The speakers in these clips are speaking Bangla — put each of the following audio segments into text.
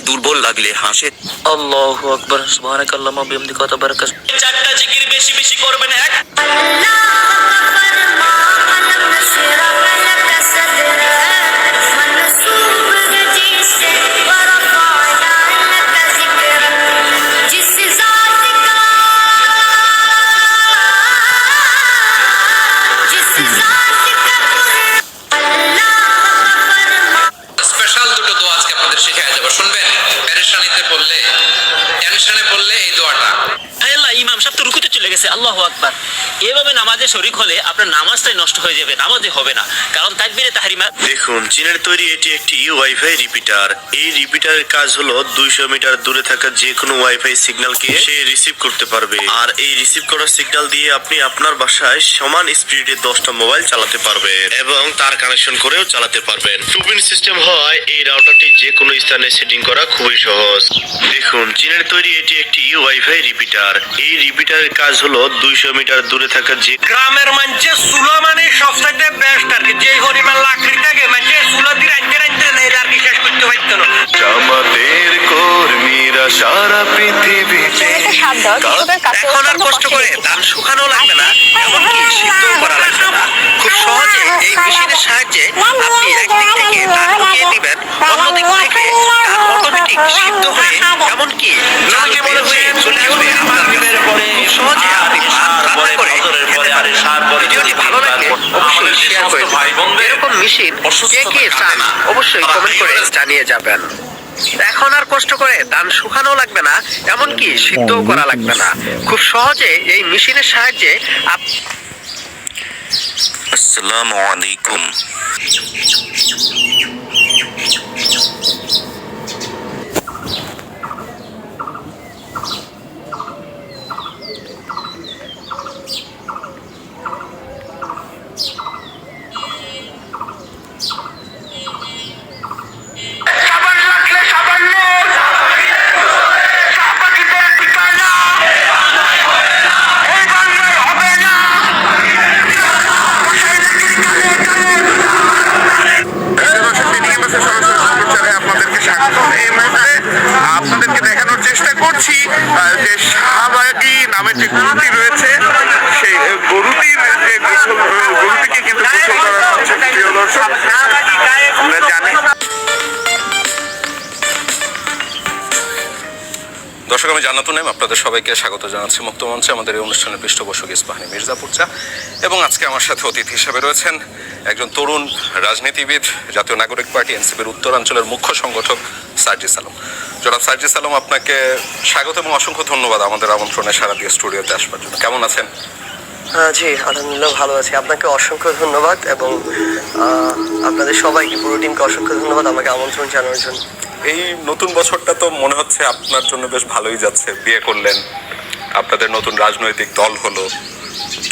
দুর্বল লাগলে হাসে। আল্লাহু আকবার সুবহানাকাল্লাহুম্মা ওয়া বিহামদিকা ওয়া চারটা জিকির বেশি বেশি করবেন এক। স্পেশাল দুটো দোয়া। আপনাদের দেবো শুনবেন প্যারেশানিতে পড়লে টেনশনে পড়লে এই দোয়াটা হায় আল্লাহ ইমাম সাহেব তো রুকুতে চলে গেছে, আল্লাহু আকবার। এভাবে নামাজে শরিক হলে আপনার নামাজটাই নষ্ট হয়ে যাবে নামাজে হবে না। কারণ তাকবীরে তাহরিমা দেখুন, চীনের তৈরি এটি একটি ওয়াইফাই রিপিটার এই রিপিটারের কাজ হলো দুইশো মিটার দূরে থাকা যে কোনো ওয়াইফাই সিগন্যালকে সে রিসিভ করতে পারবে। আর এই রিসিভ করা সিগন্যাল দিয়ে আপনি আপনার বাসায় সমান স্পিডে দশটা মোবাইল চালাতে পারবেন এবং তার কানেকশন করেও চালাতে পারবেন। টু পিন সিস্টেম হয়, এই রাউটারটি যে কোনো স্থানে সেটিং করা খুবই সহজ। দেখুন, চীনের তৈরি এটি একটি ওয়াইফাই রিপিটার এই রিপিটারের কাজ হলো দুইশো মিটার দূরে থাকা যে গ্রামের মানুষে চুলো মানে সবচাইতে বেস্ট আর কি যে পরিমাণ লাকড়ি থাকে মানুষে চুলো দিয়ে রাখতে রাখতে নেই আর কি শেষ করতে পারতো না জামাতের কর্মীরা সারা পৃথিবীতে এখন আর কষ্ট করে ধান শুকানো লাগবে না এমনকি সিদ্ধও করা লাগবে না খুব সহজে এই মেশিনের সাহায্যে আপনি একদিক থেকে ধান ঢুকিয়ে দিবেন অন্যদিক থেকে ধান অটোমেটিক সিদ্ধ হয়ে এমনকি বের হয়ে চলে আসবে আপনার কাছে। খুব সহজে আপনি রান্না করে খেতে পারেন। ভিডিওটি ভালো লাগলে অবশ্যই শেয়ার করে এরকম মেশিন কে কে চান অবশ্যই কমেন্ট করে জানিয়ে যাবেন। এখন আর কষ্ট করে ধান শুকানো লাগবে না এমনকি সিদ্ধও করা লাগবে না। খুব সহজে এই মেশিনের সাহায্যে আসসালামু আলাইকুম। আহ, যে শাহবাগি নামের যে গরুটি রয়েছে সেই গরুটির যে গোসল গরুটিকে কিন্তু গোসল করা হচ্ছে প্রিয় দর্শক দর্শক, আমি জানাতো নাইম আপনাদের সবাইকে স্বাগত জানাচ্ছি। মুক্ত মঞ্চে আমাদের এই অনুষ্ঠানের পৃষ্ঠপোষক ইস্পাহানি মির্জাপুর চা এবং আজকে আমার সাথে অতিথি হিসেবে রয়েছেন একজন তরুণ রাজনীতিবিদ, জাতীয় নাগরিক পার্টি, এনসিপির উত্তরাঞ্চলের মুখ্য সংগঠক সার্জি আলম জনাব সার্জি আলম আপনাকে স্বাগত এবং অসংখ্য ধন্যবাদ আমাদের আমন্ত্রণে সারা দিয়ে স্টুডিওতে আসবার জন্য। কেমন আছেন? জি, আলহামদুলিল্লাহ ভালো আছি। আপনাকে অসংখ্য ধন্যবাদ এবং আপনাদের সবাইকে, পুরো টিমকে অসংখ্য ধন্যবাদ আমাকে আমন্ত্রণ জানানোর জন্য। এই নতুন বছরটা তো মনে হচ্ছে আপনার জন্য বেশ ভালোই যাচ্ছে, বিয়ে করলেন। আপনাদের নতুন রাজনৈতিক দল হলো।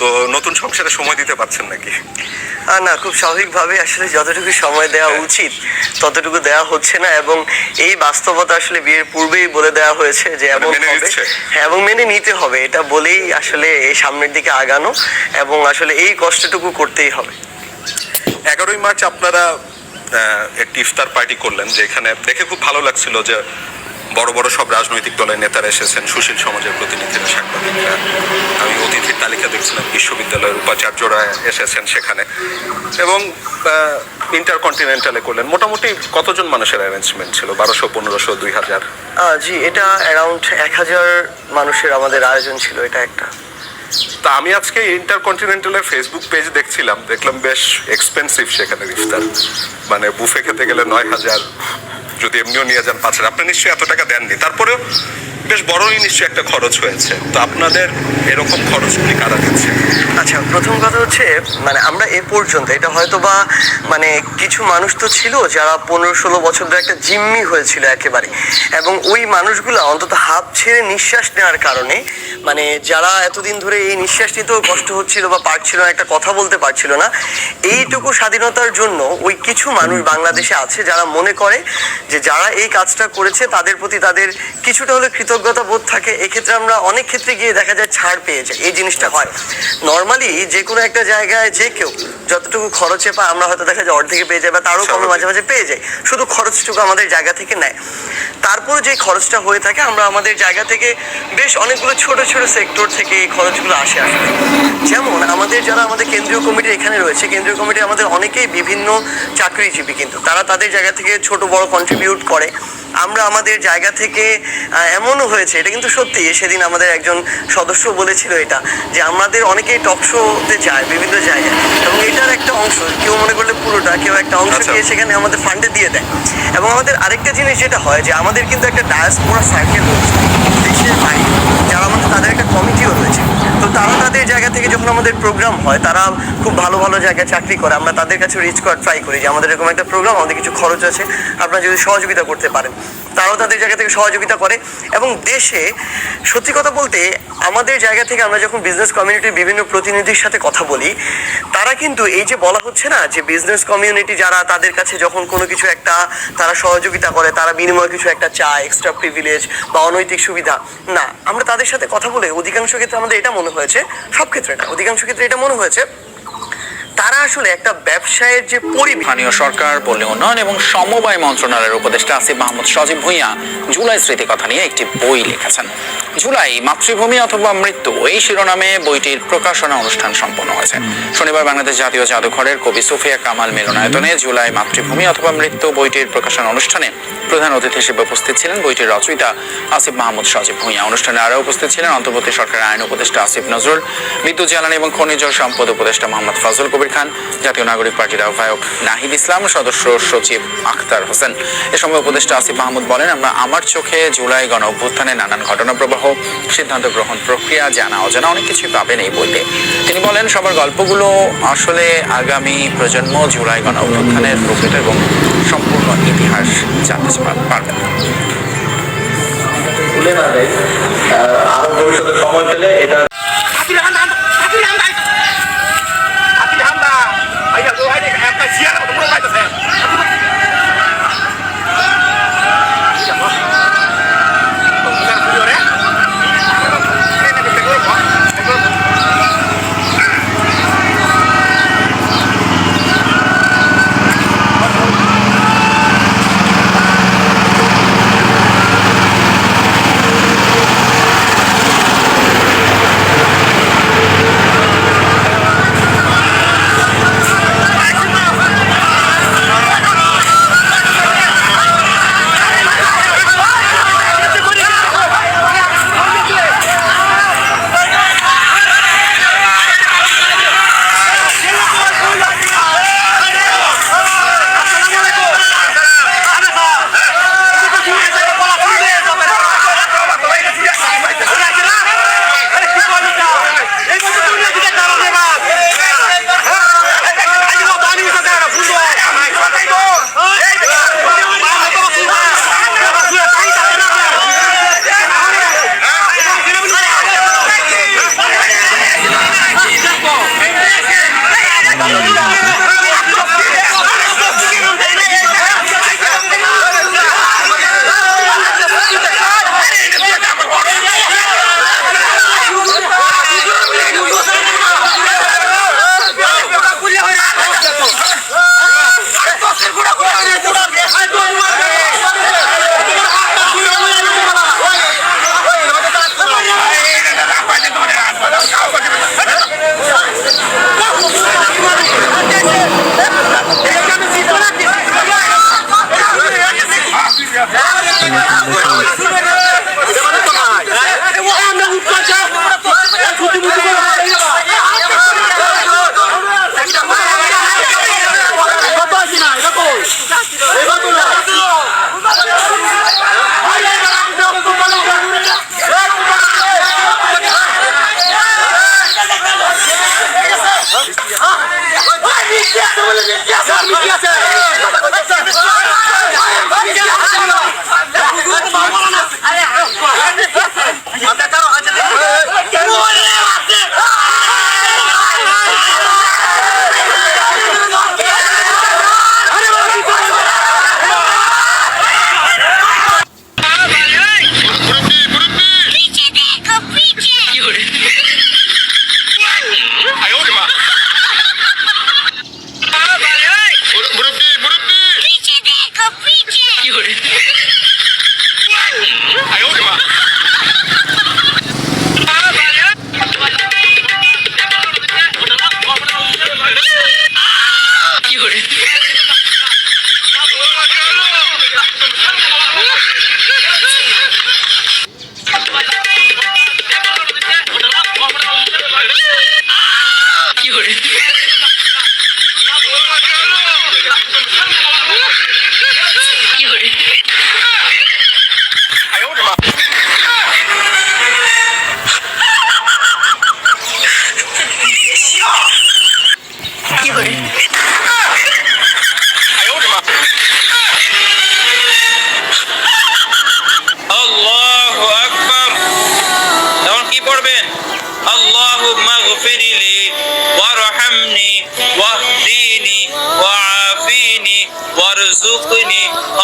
তো নতুন সংসারে সময় দিতে পারছেন নাকি? না খুব স্বাভাবিকভাবে আসলে যতটুকু সময় দেওয়া উচিত ততটুকু দেওয়া হচ্ছে না এবং এই বাস্তবতা আসলে বিয়ের পূর্বেই বলে দেওয়া হয়েছে যে এমন মেনে হবে। হ্যাঁ এবং মেনে নিতে হবে এটা বলেই আসলে এই সামনের দিকে আগানো এবং আসলে এই কষ্টটুকু করতেই হবে। এগারোই মার্চ আপনারা একটি ইফতার পার্টি করলেন যেখানে দেখে খুব ভালো লাগছিল যে বড় বড় সব রাজনৈতিক দলের নেতারা এসেছেন সুশীল সমাজের প্রতিনিধিরা সাংবাদিকরা। আমি অতিথির তালিকা দেখছিলাম বিশ্ববিদ্যালয়ের উপাচার্যরা এসেছেন সেখানে। এবং ইন্টারকন্টিনেন্টালে করলেন। মোটামুটি কতজন মানুষের অ্যারেঞ্জমেন্ট ছিল? বারোশো পনেরোশো দুই হাজার? জি এটা অ্যারাউন্ড এক হাজার মানুষের আমাদের আয়োজন ছিল এটা একটা। তা আমি আজকে ইন্টারকন্টিনেন্টালের ফেসবুক পেজ দেখছিলাম। দেখলাম বেশ এক্সপেন্সিভ সেখানে ইফতার। মানে বুফে খেতে গেলে নয় হাজার যদি এমনিও নিয়ে যান পাঁচ হাজার। আপনি নিশ্চয়ই এত টাকা দেননি। তারপরেও বেশ বড়ই নিশ্চয়ই একটা খরচ হয়েছে। তো আপনাদের এরকম খরচগুলি কারা দিচ্ছে? আচ্ছা প্রথম কথা হচ্ছে মানে আমরা এ পর্যন্ত, এটা হয়তো বা মানে কিছু মানুষ তো ছিল যারা পনেরো ষোলো বছর ধরে একটা জিম্মি হয়েছিল একেবারে। এবং ওই মানুষগুলো অন্তত হাফ ছেড়ে নিঃশ্বাস নেওয়ার কারণে মানে যারা এতদিন ধরে এই নিঃশ্বাস নিতেও কষ্ট হচ্ছিল বা পারছিল না, একটা কথা বলতে পারছিল না, এইটুকু স্বাধীনতার জন্য ওই কিছু মানুষ বাংলাদেশে আছে যারা মনে করে যে যারা এই কাজটা করেছে, তাদের প্রতি তাদের কিছুটা হলে কৃতজ্ঞ কৃতজ্ঞতা বোধ থাকে এক্ষেত্রে আমরা অনেক ক্ষেত্রে গিয়ে দেখা যায় ছাড় পেয়ে যাই এই জিনিসটা হয়। নর্মালি যে কোনো একটা জায়গায় যে কেউ যতটুকু খরচে পায় আমরা হয়তো দেখা যায় অর্ধেকে পেয়ে যাই বা তারও কমে মাঝে মাঝে পেয়ে যাই। শুধু খরচটুকু আমাদের জায়গা থেকে নেয়। তারপর যে খরচটা হয়ে থাকে আমরা আমাদের জায়গা থেকে বেশ অনেকগুলো ছোট ছোট সেক্টর থেকে এই খরচগুলো আসে আসলে যেমন আমাদের যারা আমাদের কেন্দ্রীয় কমিটি এখানে রয়েছে কেন্দ্রীয় কমিটি আমাদের অনেকেই বিভিন্ন চাকরিজীবী কিন্তু। তারা তাদের জায়গা থেকে ছোট বড় কন্ট্রিবিউট করে। আমরা আমাদের জায়গা থেকে এমনও হয়েছে এটা কিন্তু সত্যি সেদিন আমাদের একজন সদস্য বলেছিল এটা যে আমাদের অনেকেই টক শোতে যায় বিভিন্ন জায়গায় এবং এটার একটা অংশ কেউ মনে করলে পুরোটা কেউ একটা অংশ আচ্ছা। দিয়ে সেখানে আমাদের ফান্ডে দিয়ে দেয়। এবং আমাদের আরেকটা জিনিস যেটা হয় যে আমাদের কিন্তু একটা ডায়াস ডায়াসপোরা সার্কেল রয়েছে দেশের বাইরে যারা আমাদের তাদের একটা কমিটিও রয়েছে। তো তারা তাদের জায়গা থেকে যখন আমাদের প্রোগ্রাম হয় তারা খুব ভালো ভালো জায়গায় চাকরি করে আমরা তাদের কাছে রিচ করার ট্রাই করি যে আমাদের এরকম একটা প্রোগ্রাম আমাদের কিছু খরচ আছে আপনারা যদি সহযোগিতা করতে পারেন। তারাও তাদের জায়গা থেকে সহযোগিতা করে। এবং দেশে, সত্যি কথা বলতে, আমাদের জায়গা থেকে আমরা যখন বিজনেস কমিউনিটির বিভিন্ন প্রতিনিধির সাথে কথা বলি, তারা কিন্তু এই যে বলা হচ্ছে না যে বিজনেস কমিউনিটি যারা তাদের কাছে যখন কোনো কিছু একটা তারা সহযোগিতা করে, তারা বিনিময়ে কিছু একটা চায় এক্সট্রা প্রিভিলেজ বা অনৈতিক সুবিধা, না। আমরা তাদের সাথে কথা বলে অধিকাংশ ক্ষেত্রে আমাদের এটা মনে হয়েছে, সব ক্ষেত্রে না, অধিকাংশ ক্ষেত্রে এটা মনে হয়েছে তারা আসলে একটা ব্যবসায়ের যে পরিবেশ। স্থানীয় সরকার, পল্লী উন্নয়ন এবং সমবায় মন্ত্রণালয়ের উপদেষ্টা আসিফ মাহমুদ সজীব ভুঁইয়া জুলাই স্মৃতিকথা নিয়ে একটি বই লিখেছেন। জুলাই, মাতৃভূমি অথবা মৃত্যু, এই শিরোনামে বইটির প্রকাশনা অনুষ্ঠান সম্পন্ন হয়েছে। শনিবার বাংলাদেশ জাতীয় জাদুঘরের কবি সুফিয়া কামাল মিলনায়তনে জুলাই, মাতৃভূমি অথবা মৃত্যু বইটির প্রকাশনা অনুষ্ঠানে প্রধান অতিথি হিসেবে উপস্থিত ছিলেন বইটির রচয়িতা আসিফ মাহমুদ সজীব ভুঁইয়া। অনুষ্ঠানে আরও উপস্থিত ছিলেন অন্তর্বর্তী সরকারের আইন উপদেষ্টা আসিফ নজরুল, বিদ্যুৎ জ্বালানি এবং খনিজ সম্পদ উপদেষ্টা মোহাম্মদ ফজল কবির খান জাতীয় নাগরিক পার্টির আহ্বায়ক নাহিদ ইসলাম সদস্য সচিব আখতার হোসেন। এ সময় উপদেষ্টা আসিফ মাহমুদ বলেন আমরা আমার চোখে জুলাই গণ অভ্যুত্থানে নানান ঘটনা প্রবাহ সিদ্ধান্ত গ্রহণ প্রক্রিয়া জানা অজানা অনেক কিছুই পাবেন এই বইতে। তিনি বলেন সবার গল্পগুলো আসলে আগামী প্রজন্ম জুলাই গণ অভ্যুত্থানের প্রকৃত এবং সম্পূর্ণ ইতিহাস জানতে পারবেন ভুলে না যাই আরও ভবিষ্যতে সময় পেলে এটা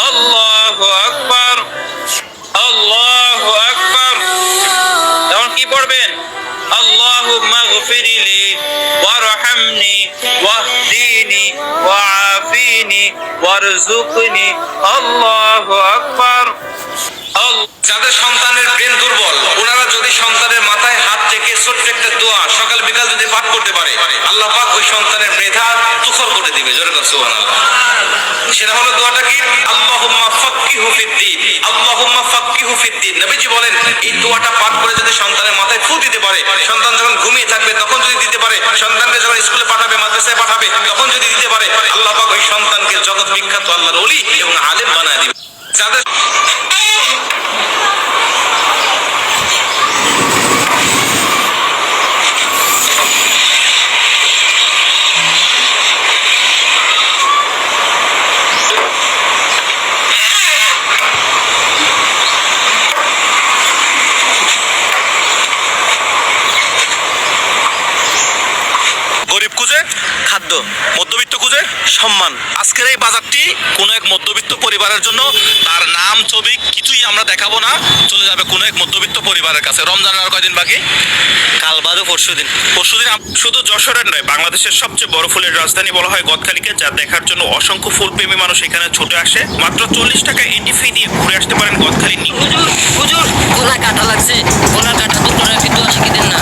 আল্লাহ আকবর আল্লাহ আকবর। তখন কি পড়বেন? আল্লাহ মাগফিরিলি ওয়ারহামনি ওয়াহদিনি ওয়াআফিনি ওয়ারজুকনি আল্লাহু আকবার। যাদের সন্তানের ব্রেন দুর্বল, ওনারা যদি সন্তানের মাথায় হাত থেকে ছোট্ট একটা দোয়া সকাল বিকাল যদি পাঠ করতে পারে, আল্লাহ পাক ওই সন্তানের মেধা তুখর করে দিবে। জোরে সুবহানাল্লাহ। সেটা হলো দোয়াটা কি? আল্লাহুম্মা ফাক্কিহু ফিদ্দিন। আল্লাহুম্মা ফাক্কিহু ফিদ্দিন। নবীজি বলেন, এই দোয়াটা পাঠ করে যদি সন্তানের মাথায় ফু দিতে পারে, সন্তান যখন ঘুমিয়ে থাকবে, তখন যদি দিতে পারে, সন্তানকে যখন স্কুলে পাঠাবে, মাদ্রাসায় পাঠাবে, তখন যদি দিতে পারে, আল্লাহ পাক ওই সন্তানকে জগৎ বিখ্যাত আল্লাহর ওলি এবং আলেম বানায় দিবে। যাদের গরিব খুঁজে খাদ্য মধ্যবিত্ত খুঁজে সম্মান আজকের এই বাজারটি কোনো এক মধ্যবিত্ত পরিবারের জন্য তার নাম ছবি কিছুই আমরা দেখাবো না। চলে যাবে কোনো এক মধ্যবিত্ত পরিবারের কাছে। রমজানের আর কয়দিন বাকি? কাল বাদও পরশু দিন। পরশু দিন শুধু যশোরের নয় বাংলাদেশের সবচেয়ে বড় ফুলের রাজধানী বলা হয় গদখালিকে যা দেখার জন্য অসংখ্য ফুলপ্রেমী মানুষ এখানে ছুটে আসে। মাত্র চল্লিশ টাকা এন্ট্রি ফি দিয়ে ঘুরে আসতে পারেন গদখালি নিয়ে। হুজুর হুজুর গলার কাটা লাগছে। গলার কাটা দূর করার একটি দোয়া না।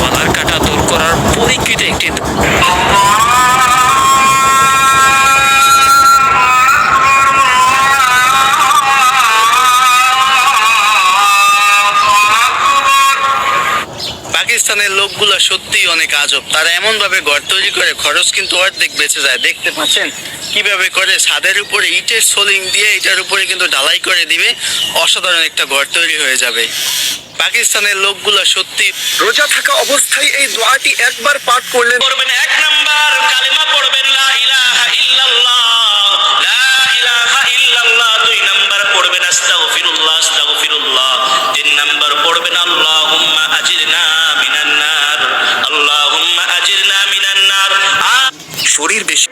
গলার কাটা দূর করার পরীক্ষিত একটি লোকগুলো সত্যিই অনেক আজব। তারা এমন ভাবে ঘর তৈরি করে খরচ কিন্তু অর্ধেক বেঁচে যায় দেখতে পাচ্ছেন? কীভাবে করে? ছাদের উপরে ইটের সোলিং দিয়ে এটার উপরে কিন্তু ঢালাই করে দিবে অসাধারণ একটা ঘর তৈরি হয়ে যাবে। পাকিস্তানের লোকগুলো সত্যি রোজা থাকা অবস্থায় এই দোয়াটি একবার পাঠ করলে পড়বেন এক নাম্বার কালিমা পড়বেন লা ইলাহা ইল্লাল্লাহ লা ইলাহা শরীর বেশি।